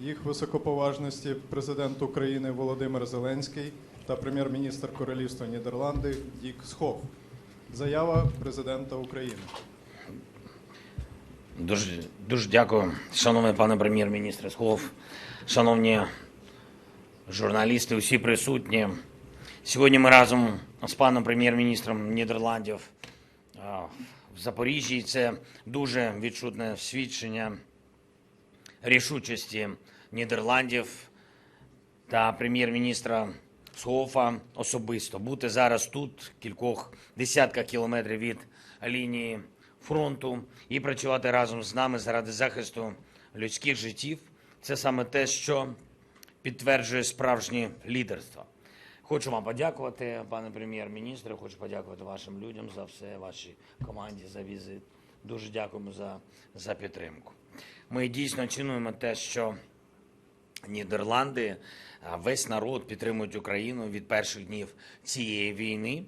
їх високоповажності президент України Володимир Зеленський та прем'єр-міністр Королівства Нідерланди Дік Схоф. Заява президента України. Дуже, дуже дякую, шановний пане прем'єр-міністр Схов, шановні журналісти, усі присутні. Сьогодні ми разом з паном прем'єр-міністром Нідерландів в Запоріжжі. Це дуже відчутне свідчення рішучості Нідерландів та прем'єр-міністра Схофа особисто бути зараз тут, кількох десятках кілометрів від лінії фронту, і працювати разом з нами заради захисту людських життів. Це саме те, що підтверджує справжнє лідерство. Хочу вам подякувати, пане прем'єр-міністре. Хочу подякувати вашим людям за все, вашій команді за візит. Дуже дякуємо за, за підтримку. Ми дійсно цінуємо те, що Нідерланди, весь народ підтримують Україну від перших днів цієї війни.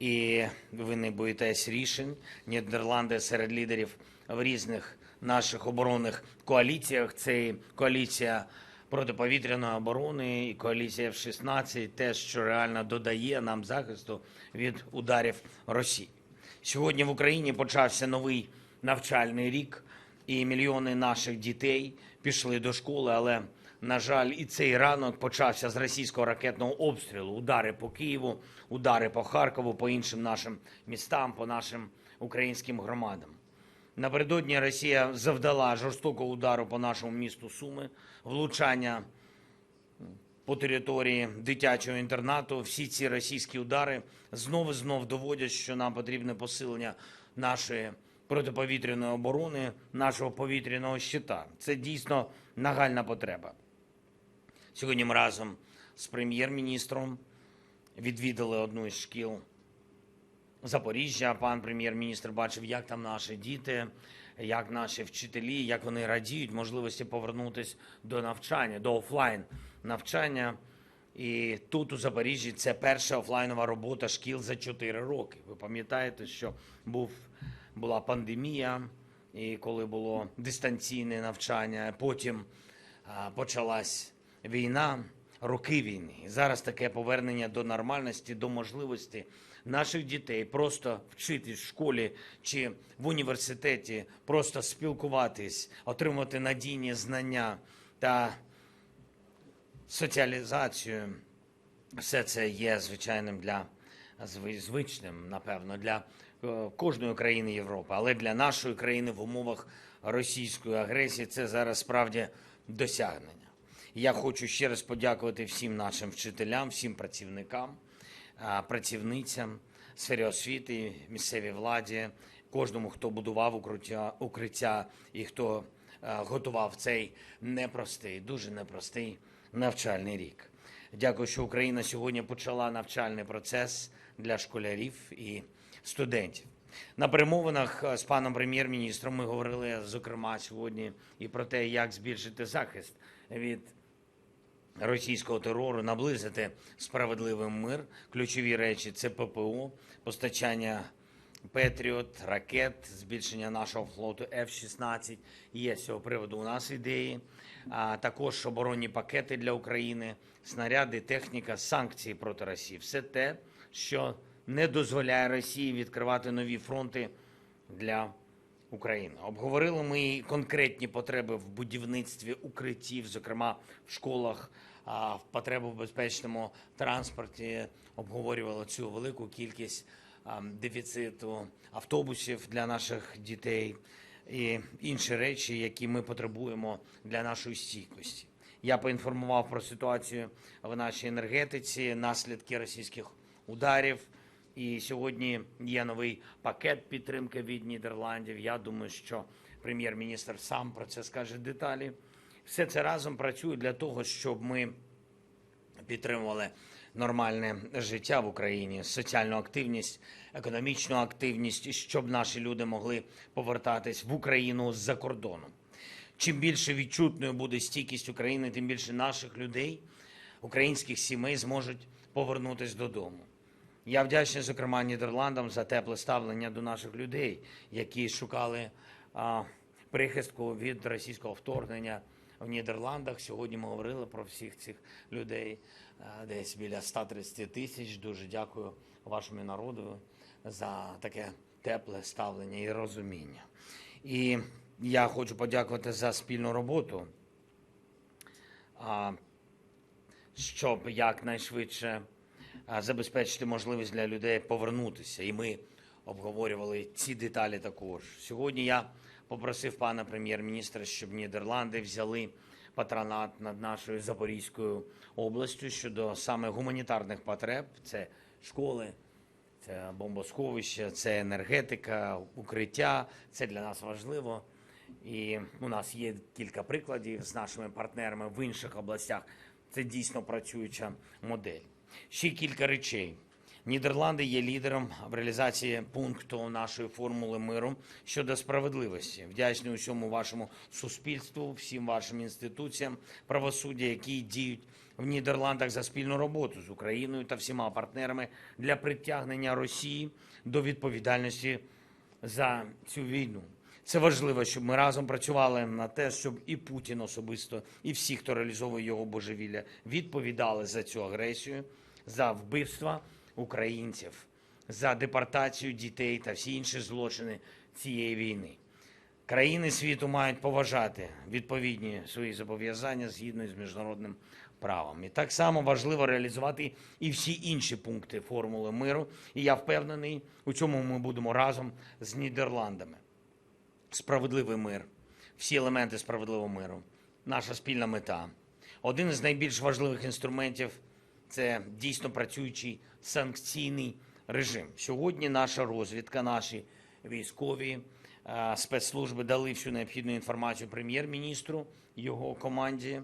І ви не боїтесь рішень. Нідерланди серед лідерів в різних наших оборонних коаліціях. Це і коаліція протиповітряної оборони, і коаліція F-16, те, що реально додає нам захисту від ударів Росії. Сьогодні в Україні почався новий навчальний рік, і мільйони наших дітей пішли до школи. Але, на жаль, і цей ранок почався з російського ракетного обстрілу. Удари по Києву, удари по Харкову, по іншим нашим містам, по нашим українським громадам. Напередодні Росія завдала жорстокого удару по нашому місту Суми, влучання по території дитячого інтернату. Всі ці російські удари знову знов доводять, що нам потрібне посилення нашої протиповітряної оборони, нашого повітряного щита. Це дійсно нагальна потреба. Сьогодні ми разом з прем'єр-міністром відвідали одну із шкіл Запоріжжя. Пан прем'єр-міністр бачив, як там наші діти, як наші вчителі, як вони радіють можливості повернутися до навчання, до офлайн навчання. І тут у Запоріжжі це перша офлайнова робота шкіл за 4 роки. Ви пам'ятаєте, що був, була пандемія, і коли було дистанційне навчання, потім почалась війна, роки війни. І зараз таке повернення до нормальності, до можливості наших дітей просто вчитись в школі чи в університеті, просто спілкуватись, отримувати надійні знання та соціалізацію. Все це є звичайним для звичним, напевно, для е, кожної країни Європи, але для нашої країни в умовах російської агресії це зараз справді досягнення. Я хочу ще раз подякувати всім нашим вчителям, всім працівникам, працівницям сфері освіти, місцевій владі, кожному, хто будував укриття, укриття і хто е, готував цей непростий, дуже непростий навчальний рік. Дякую, що Україна сьогодні почала навчальний процес для школярів і студентів. На перемовинах е, з паном прем'єр-міністром ми говорили, зокрема, сьогодні і про те, як збільшити захист від російського терору, наблизити справедливий мир. Ключові речі це ППО, постачання Петріот, ракет, збільшення нашого флоту F-16. Є з цього приводу у нас ідеї. А також оборонні пакети для України, снаряди, техніка, санкції проти Росії. Все те, що не дозволяє Росії відкривати нові фронти для України. Обговорили ми конкретні потреби в будівництві укриттів, зокрема в школах, а, в потребу в безпечному транспорті. Обговорювали цю велику кількість дефіциту автобусів для наших дітей і інші речі, які ми потребуємо для нашої стійкості. Я поінформував про ситуацію в нашій енергетиці, наслідки російських ударів. І сьогодні є новий пакет підтримки від Нідерландів. Я думаю, що прем'єр-міністр сам про це скаже деталі. Все це разом працює для того, щоб ми підтримували нормальне життя в Україні, соціальну активність, економічну активність, щоб наші люди могли повертатись в Україну з-за кордону. Чим більше відчутною буде стійкість України, тим більше наших людей, українських сімей зможуть повернутися додому. Я вдячний, зокрема, Нідерландам за тепле ставлення до наших людей, які шукали а, прихистку від російського вторгнення в Нідерландах. Сьогодні ми говорили про всіх цих людей, е, десь біля 130 тисяч. Дуже дякую вашому народу за таке тепле ставлення і розуміння. І я хочу подякувати за спільну роботу, а, щоб якнайшвидше а, забезпечити можливість для людей повернутися. І ми обговорювали ці деталі також. Сьогодні я попросив пана прем'єр-міністра, щоб Нідерланди взяли патронат над нашою Запорізькою областю щодо саме гуманітарних потреб. Це школи, це бомбосховище, це енергетика, укриття. Це для нас важливо. І у нас є кілька прикладів з нашими партнерами в інших областях. Це дійсно працююча модель. Ще кілька речей. Нідерланди є лідером в реалізації пункту нашої формули миру щодо справедливості. Вдячний усьому вашому суспільству, всім вашим інституціям правосуддя, які діють в Нідерландах за спільну роботу з Україною та всіма партнерами для притягнення Росії до відповідальності за цю війну. Це важливо, щоб ми разом працювали на те, щоб і Путін особисто, і всі, хто реалізовує його божевілля, відповідали за цю агресію, за вбивства українців, за депортацію дітей та всі інші злочини цієї війни. Країни світу мають поважати відповідні свої зобов'язання згідно з міжнародним правом. І так само важливо реалізувати і всі інші пункти формули миру. І я впевнений, у цьому ми будемо разом з Нідерландами. Справедливий мир, всі елементи справедливого миру, наша спільна мета. Один із найбільш важливих інструментів це дійсно працюючий санкційний режим. Сьогодні наша розвідка, наші військові е, спецслужби дали всю необхідну інформацію прем'єр-міністру, його команді,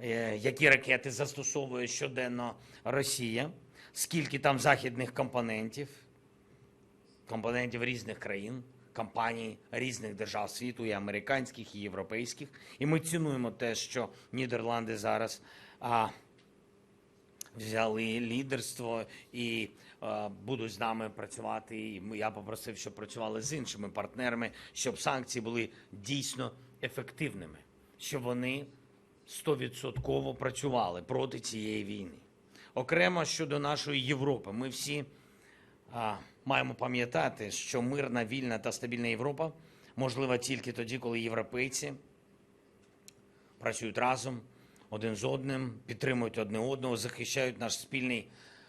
е, які ракети застосовує щоденно Росія, скільки там західних компонентів, компонентів різних країн, компаній різних держав світу, і американських, і європейських. І ми цінуємо те, що Нідерланди зараз а, взяли лідерство і а, будуть з нами працювати. І я попросив, щоб працювали з іншими партнерами, щоб санкції були дійсно ефективними, щоб вони стовідсотково працювали проти цієї війни. Окремо щодо нашої Європи, ми всі а, маємо пам'ятати, що мирна, вільна та стабільна Європа можлива тільки тоді, коли європейці працюють разом один з одним, підтримують одне одного, захищають наш спільний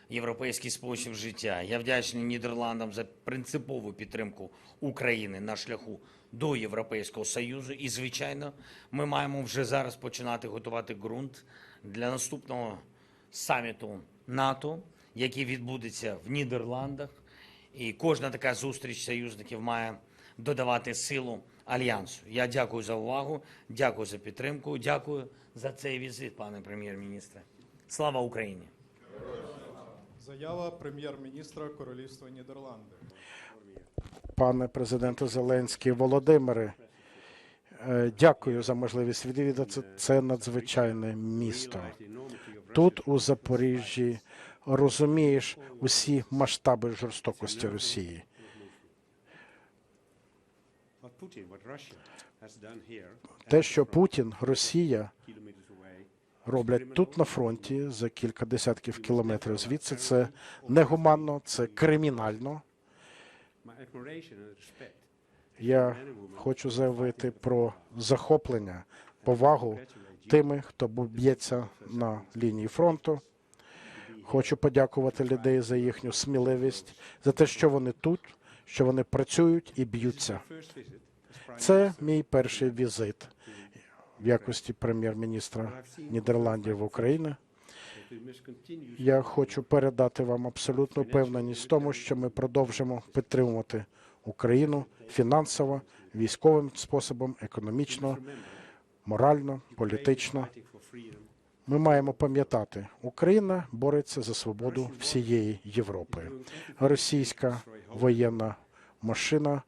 європейський спосіб життя. Я вдячний Нідерландам за принципову підтримку України на шляху до Європейського Союзу. І, звичайно, ми маємо вже зараз починати готувати ґрунт для наступного саміту НАТО, який відбудеться в Нідерландах. І кожна така зустріч союзників має додавати силу альянсу. Я дякую за увагу, дякую за підтримку, дякую за цей візит, пане прем'єр-міністре. Слава Україні! Заява прем'єр-міністра Королівства Нідерланди. Пане президенте Зеленський, Володимире, е, дякую за можливість відвідати це надзвичайне місто. Тут, у Запоріжжі, розумієш усі масштаби жорстокості Росії. Те, що Путін, Росія роблять тут на фронті за кілька десятків кілометрів звідси, це негуманно, це кримінально. Я хочу заявити про захоплення, повагу тими, хто б'ється на лінії фронту. Хочу подякувати людей за їхню сміливість, за те, що вони тут, що вони працюють і б'ються. Це мій перший візит в якості прем'єр-міністра Нідерландів в Україні. Я хочу передати вам абсолютну впевненість в тому, що ми продовжимо підтримувати Україну фінансово, військовим способом, економічно, морально, політично. Ми маємо пам'ятати, Україна бореться за свободу всієї Європи. Російська воєнна машина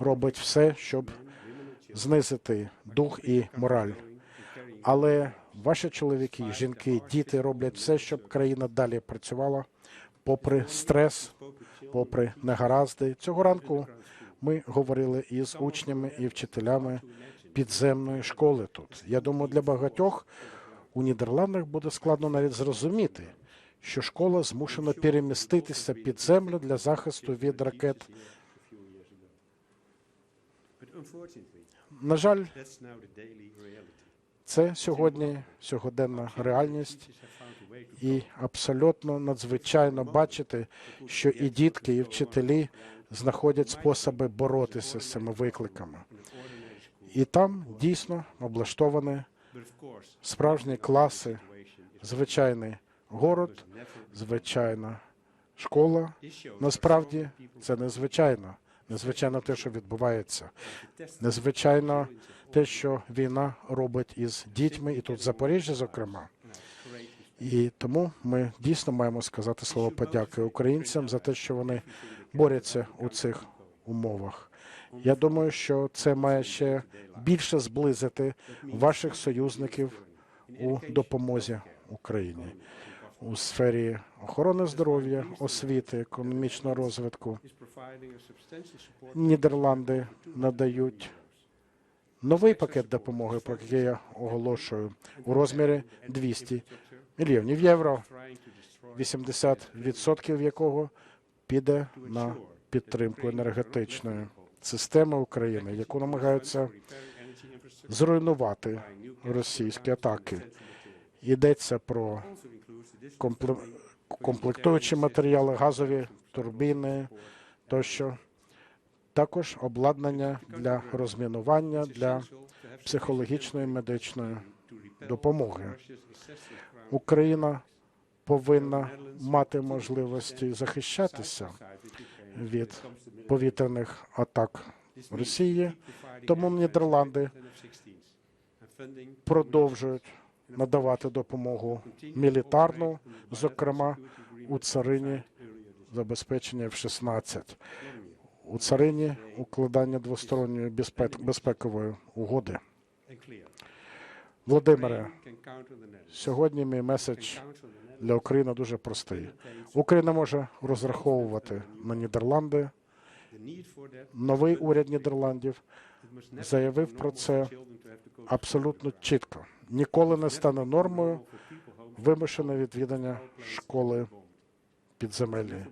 робить все, щоб знизити дух і мораль. Але ваші чоловіки, жінки, діти роблять все, щоб країна далі працювала, попри стрес, попри негаразди. Цього ранку ми говорили із учнями і вчителями підземної школи тут. Я думаю, для багатьох у Нідерландах буде складно навіть зрозуміти, що школа змушена переміститися під землю для захисту від ракет. На жаль, це сьогодні сьогоденна реальність, і абсолютно надзвичайно бачити, що і дітки, і вчителі знаходять способи боротися з цими викликами. І там дійсно облаштовані справжні класи, звичайний город, звичайна школа. Насправді це незвичайно. Незвичайно те, що відбувається. Незвичайно те, що війна робить із дітьми, і тут в Запоріжжі, зокрема. І тому ми дійсно маємо сказати слово подяки українцям за те, що вони борються у цих умовах. Я думаю, що це має ще більше зблизити ваших союзників у допомозі Україні у сфері охорони здоров'я, освіти, економічного розвитку. Нідерланди надають новий пакет допомоги, про який я оголошую у розмірі 200 мільйонів євро, 80% якого піде на підтримку енергетичної системи України, яку намагаються зруйнувати російські атаки. Йдеться про компле- комплектуючі матеріали, газові турбіни тощо. Також обладнання для розмінування, для психологічної медичної допомоги. Україна повинна мати можливості захищатися від повітряних атак Росії, тому Нідерланди продовжують надавати допомогу мілітарну, зокрема у царині забезпечення F-16, у царині укладання двосторонньої безпек- безпекової угоди. Володимире, сьогодні мій меседж для України дуже простий. Україна може розраховувати на Нідерланди. Новий уряд Нідерландів заявив про це абсолютно чітко. Ніколи не стане нормою вимушене відвідання школи підземелі.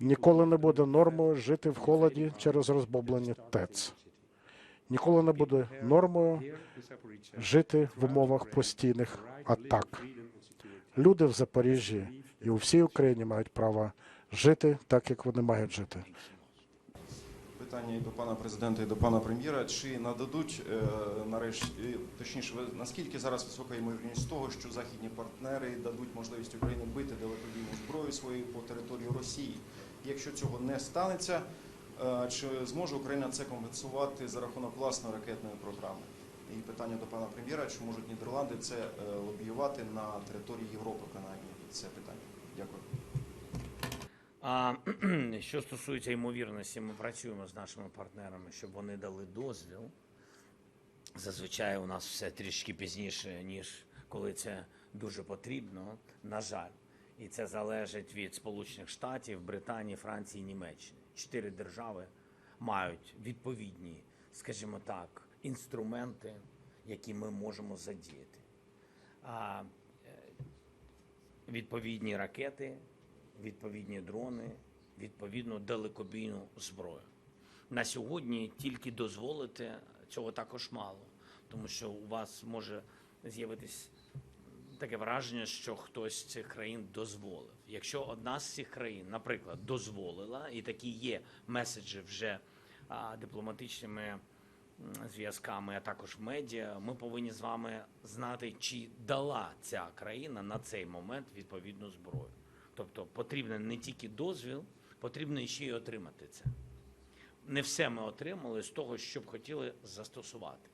Ніколи не буде нормою жити в холоді через розбомблені ТЕЦ. Ніколи не буде нормою жити в умовах постійних атак. Люди в Запоріжжі і у всій Україні мають право жити так, як вони мають жити. Питання і до пана президента, і до пана прем'єра. Чи нададуть е, нарешті, е, точніше, наскільки зараз висока ймовірність того, що західні партнери дадуть можливість Україні бити далекобійну зброю свою по території Росії? Якщо цього не станеться, е, чи зможе Україна це компенсувати за рахунок власної ракетної програми? І питання до пана прем'єра: чи можуть Нідерланди це лобіювати на території Європи, принаймні це питання? Що стосується ймовірності, ми працюємо з нашими партнерами, щоб вони дали дозвіл. Зазвичай у нас все трішки пізніше, ніж коли це дуже потрібно, на жаль. І це залежить від Сполучених Штатів, Британії, Франції, Німеччини. Чотири держави мають відповідні, скажімо так, інструменти, які ми можемо задіяти. Е, відповідні ракети, відповідні дрони, відповідну далекобійну зброю. На сьогодні тільки дозволити цього також мало, тому що у вас може з'явитись таке враження, що хтось з цих країн дозволив. Якщо одна з цих країн, наприклад, дозволила, і такі є меседжі вже дипломатичними зв'язками, а також медіа, ми повинні з вами знати, чи дала ця країна на цей момент відповідну зброю. Тобто потрібен не тільки дозвіл, потрібно ще й отримати це. Не все ми отримали з того, що б хотіли застосувати.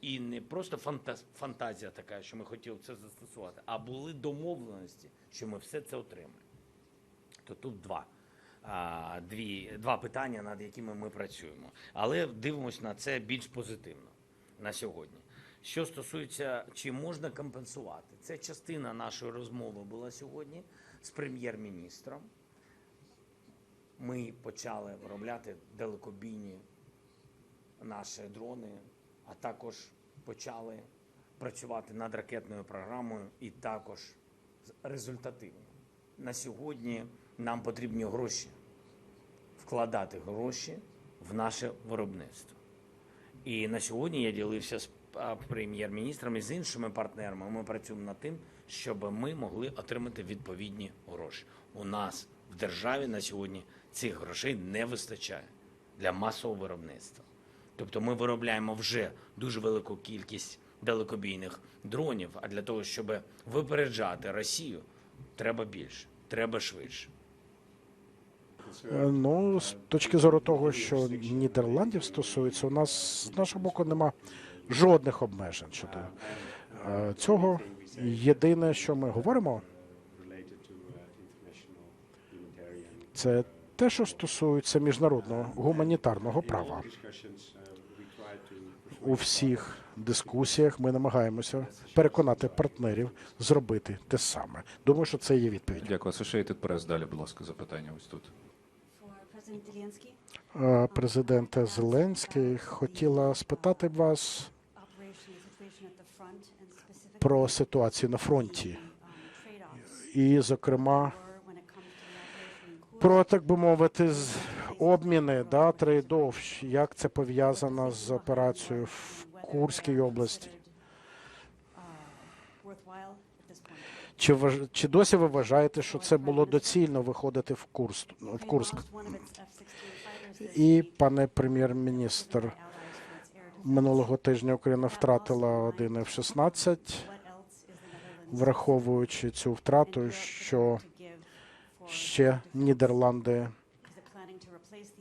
І не просто фантазія така, що ми хотіли це застосувати, а були домовленості, що ми все це отримаємо. То тут два, дві, два питання, над якими ми працюємо. Але дивимося на це більш позитивно на сьогодні. Що стосується, чи можна компенсувати, це частина нашої розмови була сьогодні з прем'єр-міністром. Ми почали виробляти далекобійні наші дрони, а також почали працювати над ракетною програмою і також результативно. На сьогодні нам потрібні гроші, вкладати гроші в наше виробництво. І на сьогодні я ділився з прем'єр-міністром і з іншими партнерами. Ми працюємо над тим, щоб ми могли отримати відповідні гроші. У нас в державі на сьогодні цих грошей не вистачає для масового виробництва. Тобто ми виробляємо вже дуже велику кількість далекобійних дронів. А для того, щоб випереджати Росію, треба більше, треба швидше. Ну, з точки зору того, що Нідерландів стосується, у нас з нашого боку нема жодних обмежень щодо е, цього. Єдине, що ми говоримо, це те, що стосується міжнародного гуманітарного права. У всіх дискусіях ми намагаємося переконати партнерів зробити те саме. Думаю, що це є відповідь. Дякую. Associated Press. Далі, будь ласка, запитання ось тут. President Zelensky, Е, Зеленський хотіла спитати вас про ситуацію на фронті, і, зокрема, про так би мовити, обміни да трейдов, як це пов'язано з операцією в Курській області. Чи чи досі ви вважаєте, що це було доцільно виходити в Курс в Курск? lost one of its F-16 fighters this І пане прем'єр-міністр, минулого тижня Україна втратила один F-16, What else is the Netherlands враховуючи цю втрату, що ще? Нідерланди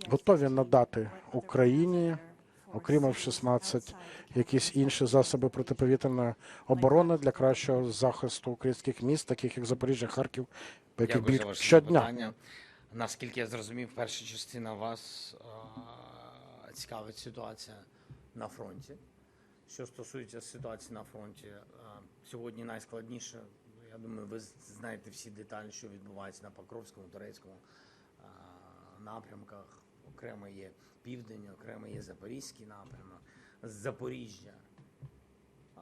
готові надати Україні, окрім systems F-16, якісь інші засоби протиповітряної оборони для кращого захисту українських міст, таких як Запоріжжя, Харків, яких Дякую за більш ваше щодня. запитання. Наскільки я зрозумів, перша частина вас цікавить ситуація на фронті. Що стосується ситуації на фронті, сьогодні найскладніше. Я думаю, ви знаєте всі деталі, що відбувається на Покровському, Турецькому напрямках. Окремо є південь, окремо є Запорізький напрямок, з Запоріжжя. а,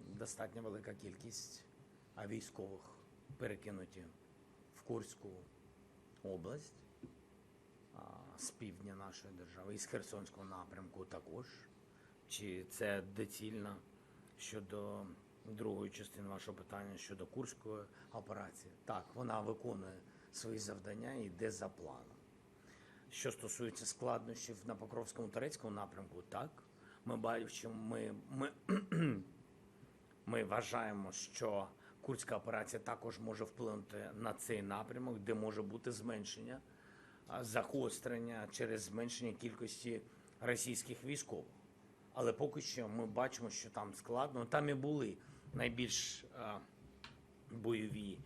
Достатньо велика кількість військових перекинуті в Курську область з півдня нашої держави і з Херсонського напрямку також. Чи це доцільно щодо другої частини вашого питання щодо Курської операції? Так, вона виконує свої завдання і йде за планом. Що стосується складнощів на Покровському турецькому напрямку, так ми бачимо, ми, ми ми вважаємо, що курська операція також може вплинути на цей напрямок, де може бути зменшення, загострення через зменшення кількості російських військових. Але поки що ми бачимо, що там складно. Там і були найбільш бойові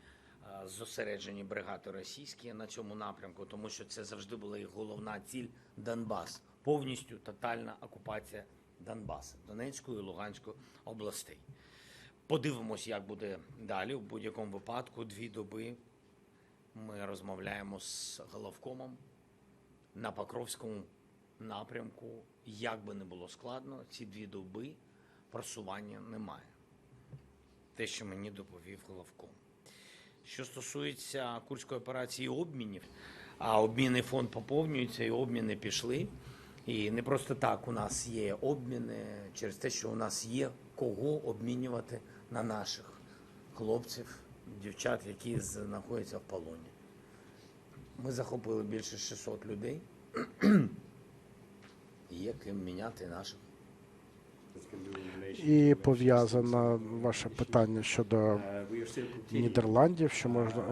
зосереджені бригади російські на цьому напрямку, тому що це завжди була їх головна ціль Донбас, повністю тотальна окупація Донбасу, Донецької і Луганської областей. Подивимось, як буде далі. У будь-якому випадку, дві доби ми розмовляємо з головкомом на Покровському напрямку. Як би не було складно, ці дві доби просування немає. Те, що мені доповів головком. Що стосується курської операції обмінів, а обмінний фонд поповнюється, і обміни пішли. І не просто так у нас є обміни через те, що у нас є кого обмінювати на наших хлопців, дівчат, які знаходяться в полоні. Ми захопили більше 600 людей. Є ким міняти наших. І пов'язано ваше питання щодо Нідерландів, що можна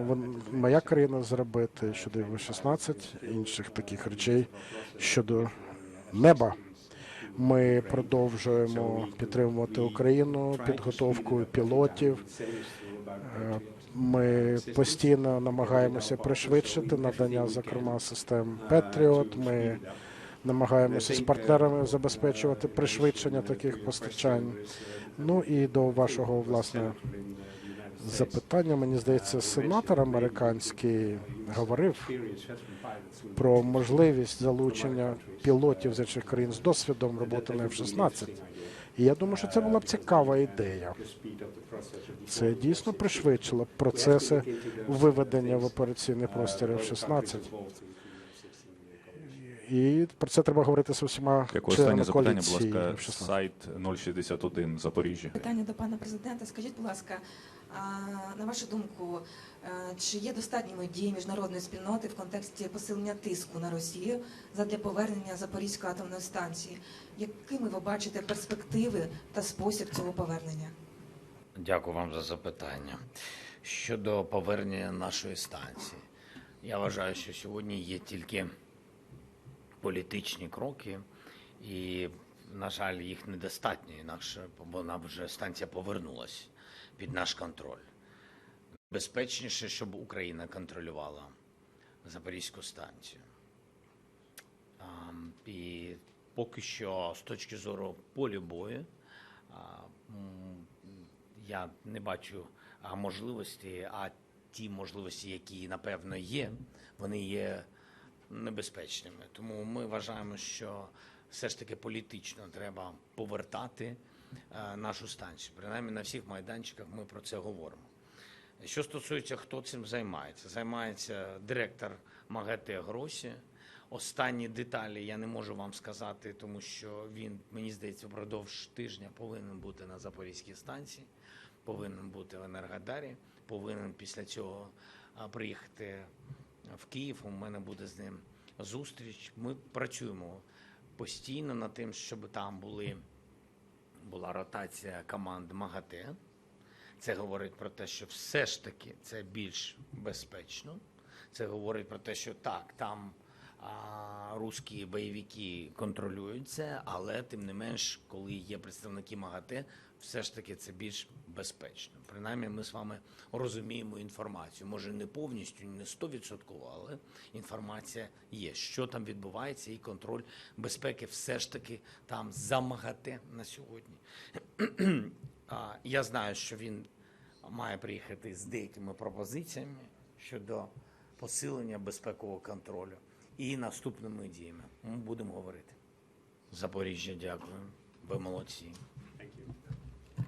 моя країна зробити щодо В-16, інших таких речей щодо неба. Ми продовжуємо підтримувати Україну підготовкою пілотів. Е, Ми постійно намагаємося пришвидшити надання, зокрема, систем Петріот. Ми намагаємося з партнерами забезпечувати пришвидшення таких постачань. Ну і до вашого власне запитання. Мені здається, сенатор американський говорив про можливість залучення пілотів з інших країн з досвідом роботи на F-16. І я думаю, що це була б цікава ідея. Це дійсно пришвидшило б процеси виведення в операційний простір F-16. І про це треба говорити з усіма Дякую. Останнє запитання, будь ласка, сайт 061 Запоріжжя. Питання до пана президента. Скажіть, будь ласка, на вашу думку, е, чи є достатніми дії міжнародної спільноти в контексті посилення тиску на Росію задля повернення Запорізької атомної станції? Якими ви бачите перспективи та спосіб цього повернення? Дякую вам за запитання. Щодо повернення нашої станції, я вважаю, що сьогодні є тільки політичні кроки, і, на жаль, їх недостатньо, інакше вона вже станція повернулась під наш контроль. Безпечніше, щоб Україна контролювала Запорізьку станцію. І поки що, з точки зору полю бою, я не бачу можливості, а ті можливості, які напевно є, вони є небезпечними. Тому ми вважаємо, що все ж таки політично треба повертати нашу станцію. Принаймні на всіх майданчиках ми про це говоримо. Що стосується, хто цим займається, займається директор МАГАТЕ Гросі. Останні деталі я не можу вам сказати, тому що він, мені здається, впродовж тижня повинен бути на Запорізькій станції, повинен бути в Енергодарі, повинен після цього приїхати в Київ. У мене буде з ним зустріч. Ми працюємо постійно над тим, щоб там були, була ротація команд МАГАТЕ. Це говорить про те, що все ж таки це більш безпечно. Це говорить про те, що так, там а, русські бойовики контролюються, але тим не менш, коли є представники МАГАТЕ, все ж таки це більш безпечно. Принаймні, ми з вами розуміємо інформацію. Може, не повністю, не 100%, але інформація є. Що там відбувається, і контроль безпеки все ж таки там за МАГАТЕ на сьогодні. Я знаю, що він має приїхати з деякими пропозиціями щодо посилення безпекового контролю і наступними діями. Ми будемо говорити. Запоріжжя, дякую. Ви молодці.